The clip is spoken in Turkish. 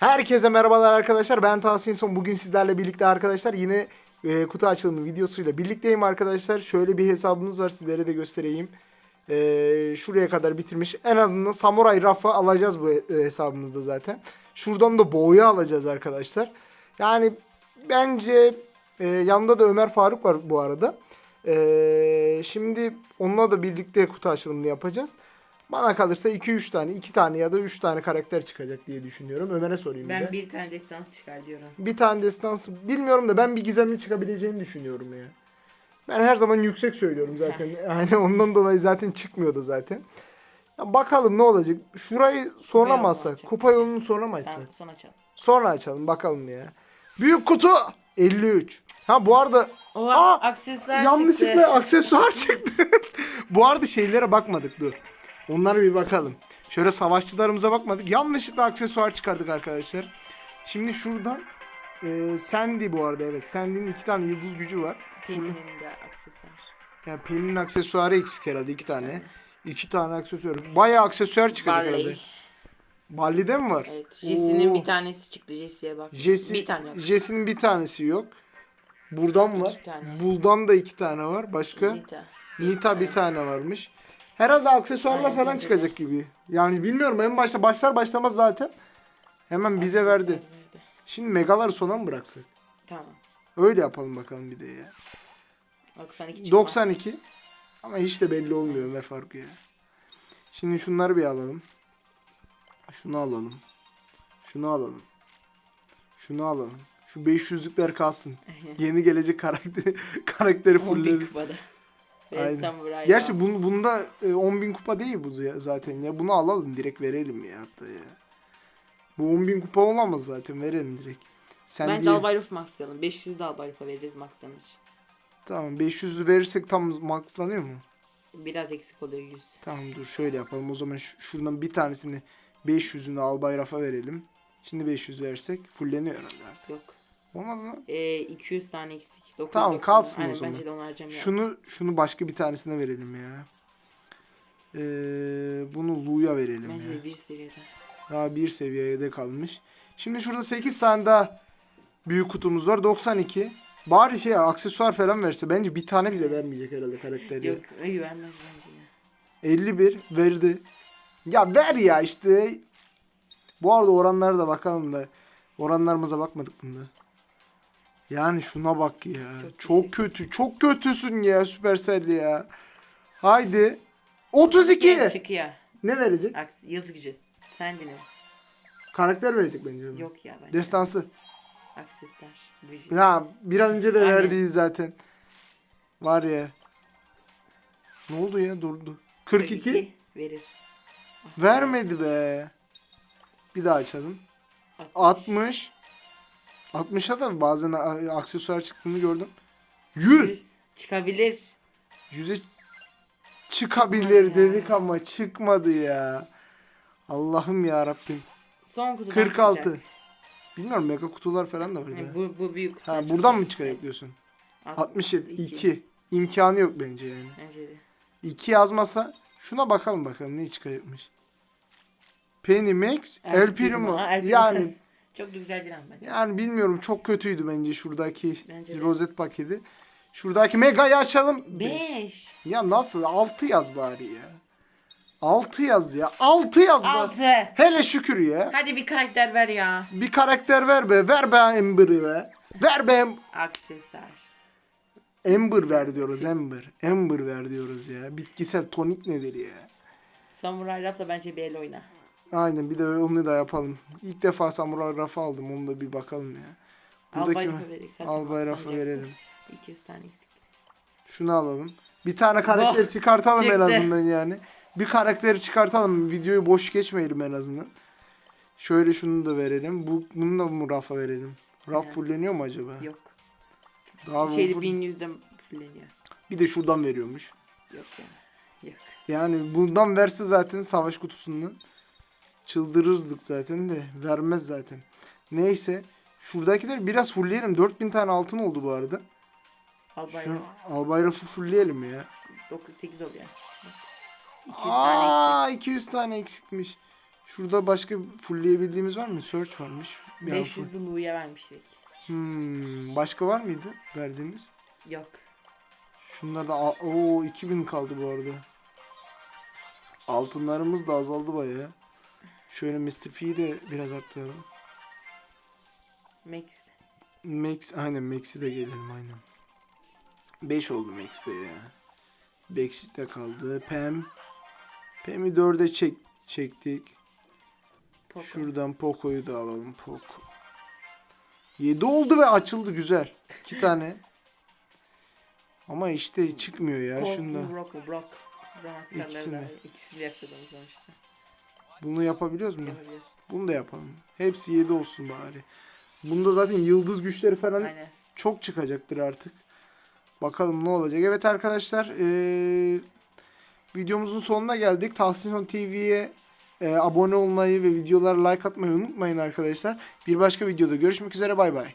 Herkese merhabalar arkadaşlar. Ben Tahsin Son. Bugün sizlerle birlikte arkadaşlar yine e, kutu açılımı videosuyla birlikteyim arkadaşlar. Şöyle bir hesabımız var sizlere de göstereyim. E, şuraya kadar bitirmiş. En azından Samuray Rafa alacağız bu e, hesabımızda zaten. Şuradan da boğuyu alacağız arkadaşlar. Yani bence e, yanında da Ömer Faruk var bu arada. E, şimdi onunla da birlikte kutu açılımını yapacağız. Bana kalırsa 2-3 tane, 2 tane ya da 3 tane karakter çıkacak diye düşünüyorum. Ömer'e sorayım bir Ben de. bir tane destans çıkar diyorum. Bir tane destansı bilmiyorum da ben bir gizemli çıkabileceğini düşünüyorum ya. Ben her zaman yüksek söylüyorum zaten. Yani ondan dolayı zaten çıkmıyor da zaten. Ya bakalım ne olacak. Şurayı sonra Kupa yolunu açacak. Kupa yolunu açsak? Tamam son açalım. Sonra açalım bakalım ya. Büyük kutu 53. Ha bu arada Oha Aa, aksesuar yanlışlıkla çıktı. aksesuar çıktı. bu arada şeylere bakmadık dur. Onlara bir bakalım. Şöyle savaşçılarımıza bakmadık. Yanlışlıkla aksesuar çıkardık arkadaşlar. Şimdi şuradan e, Sandy bu arada evet. Sandy'nin iki tane yıldız gücü var. Pelin'in de aksesuar. Yani Pelin'in aksesuarı eksik herhalde iki tane. İki tane aksesuar. Bayağı aksesuar çıkacak herhalde. Barley. Barley'de mi var? Evet. Jesse'nin bir tanesi çıktı. Jesse'ye bak. Jesse, Bir tane yok. Jesse'nin bir tanesi yok. Buradan var. İki tane. Buldan da iki tane var. Başka? Nita. Nita bir tane varmış. Herhalde aksesuarla Aynen, falan çıkacak gibi. Yani bilmiyorum en başta başlar başlamaz zaten. Hemen bize verdi. Aksesuar Şimdi megaları sona mı bıraksak? Tamam. Öyle yapalım bakalım bir de ya. 92 çıkmaz. 92. Ama hiç de belli olmuyor Ömer Faruk ya. Şimdi şunları bir alalım. Şunu alalım. Şunu alalım. Şunu alalım. Şu 500'lükler kalsın. Yeni gelecek karakter karakteri 11 fullledim. Aynen. Gerçi bun, bunda e, 10.000 kupa değil bu zaten ya. Bunu alalım direkt verelim ya hatta ya. Bu 10.000 kupa olamaz zaten verelim direkt. Sen Bence diye, Albayruf maxlayalım. 500 de Albayruf'a veririz maxlanır. Tamam 500'ü verirsek tam maxlanıyor mu? Biraz eksik oluyor 100. Tamam dur şöyle yapalım. O zaman şuradan bir tanesini 500'ünü Albayraf'a verelim. Şimdi 500 versek fulleniyor herhalde artık. Yok. Olmadı mı? Ee, 200 tane eksik. 990. Tamam, kalsın o Aynen, zaman. Bence de onu harcamayalım. Şunu şunu başka bir tanesine verelim ya. Ee, bunu Lu'ya verelim Bence ya. de bir seviyede. Daha bir seviyede kalmış. Şimdi şurada 8 tane daha büyük kutumuz var. 92. Bari şey aksesuar falan verse. Bence bir tane bile vermeyecek herhalde karakteri. Yok güvenmez bence ya. 51 verdi. Ya ver ya işte. Bu arada oranlara da bakalım da. Oranlarımıza bakmadık bunda. Yani şuna bak ya. Çok Çok, kötü. Çok kötüsün ya Supercell ya. Haydi. 32. Çıkıyor. Ne verecek? Aks yıldız gücü. Sen dinle. Karakter verecek bence. ona. Yok ya bence. Destansı. Aksesuar. Ya bir an önce de Aynen. verdiği zaten. Var ya. Ne oldu ya durdu. 42. Verir. Vermedi be. Bir daha açalım. 60. 60'a da bazen a- aksesuar çıktığını gördüm. 100. Çıkabilir. 100'e çıkabilir dedik ama çıkmadı ya. Allah'ım ya Rabbim. Son kutudan 46. çıkacak. Bilmiyorum mega kutular falan da var. Yani ya. bu, bu büyük kutudan Ha buradan mı çıkacak diyorsun? Alt- 67 iki. 2. İmkanı yok bence yani. Bence de. 2 yazmasa şuna bakalım bakalım ne çıkacakmış. Penny Max, El Primo. Ha, El Primo. Yani Çok da güzel bir an bence. yani bilmiyorum çok kötüydü bence şuradaki Bence de. rozet paketi. Şuradaki Mega'yı açalım. 5. Ya nasıl 6 yaz bari ya. 6 yaz ya. 6 yaz bari. 6. Hele şükür ya. Hadi bir karakter ver ya. Bir karakter ver be. Ver be Ember'ı be. Ver be Aksesuar. Ember ver diyoruz Ember. Ember ver diyoruz ya. Bitkisel tonik nedir ya? Samurai Rap'la bence bir el oyna. Aynen bir de onu da yapalım. İlk defa Samurai Rafa aldım. Onu da bir bakalım ya. Buradaki Albayruf'a verelim. Zaten Albay sanacak. verelim. 200 tane eksik. Şunu alalım. Bir tane karakter Oh, çıkartalım en çıktı. azından yani. Bir karakteri çıkartalım. Videoyu boş geçmeyelim en azından. Şöyle şunu da verelim. Bu, bunu da mı Rafa verelim? Raf Aynen. fulleniyor mu acaba? Yok. Daha Şeyde full- 1100'de fulleniyor. Bir de şuradan veriyormuş. Yok ya. Yok. Yani bundan verse zaten savaş kutusundan çıldırırdık zaten de vermez zaten. Neyse şuradakiler biraz fullleyelim. 4000 tane altın oldu bu arada. Albay Şu Raf. Albayraf'ı fullleyelim ya. 9 8 oluyor. Bak. 200 tane eksik. Aa 200 tane eksikmiş. Şurada başka fullleyebildiğimiz var mı? Search varmış. Bir an full- 500'lü Lou'ya vermiştik. Hmm, başka var mıydı verdiğimiz? Yok. Şunlar da o 2000 kaldı bu arada. Altınlarımız da azaldı bayağı. Şöyle Mr. P'yi de biraz arttıralım. Max. Max aynen Max'i de gelelim aynen. 5 oldu Max'te ya. Max'te kaldı. Pam. Pam'i 4'e çek çektik. Poco. Şuradan Poco'yu da alalım. Poco. 7 oldu ve açıldı güzel. 2 tane. Ama işte çıkmıyor ya Colt şunda. Brock? Brock. İkisini. İkisini yapıyordum sonuçta. Bunu yapabiliyoruz mu? Yapabiliyoruz. Bunu da yapalım. Hepsi 7 olsun bari. Bunda zaten yıldız güçleri falan Aynen. çok çıkacaktır artık. Bakalım ne olacak. Evet arkadaşlar eee, videomuzun sonuna geldik. Tahsin TV'ye eee, abone olmayı ve videolara like atmayı unutmayın arkadaşlar. Bir başka videoda görüşmek üzere bay bay.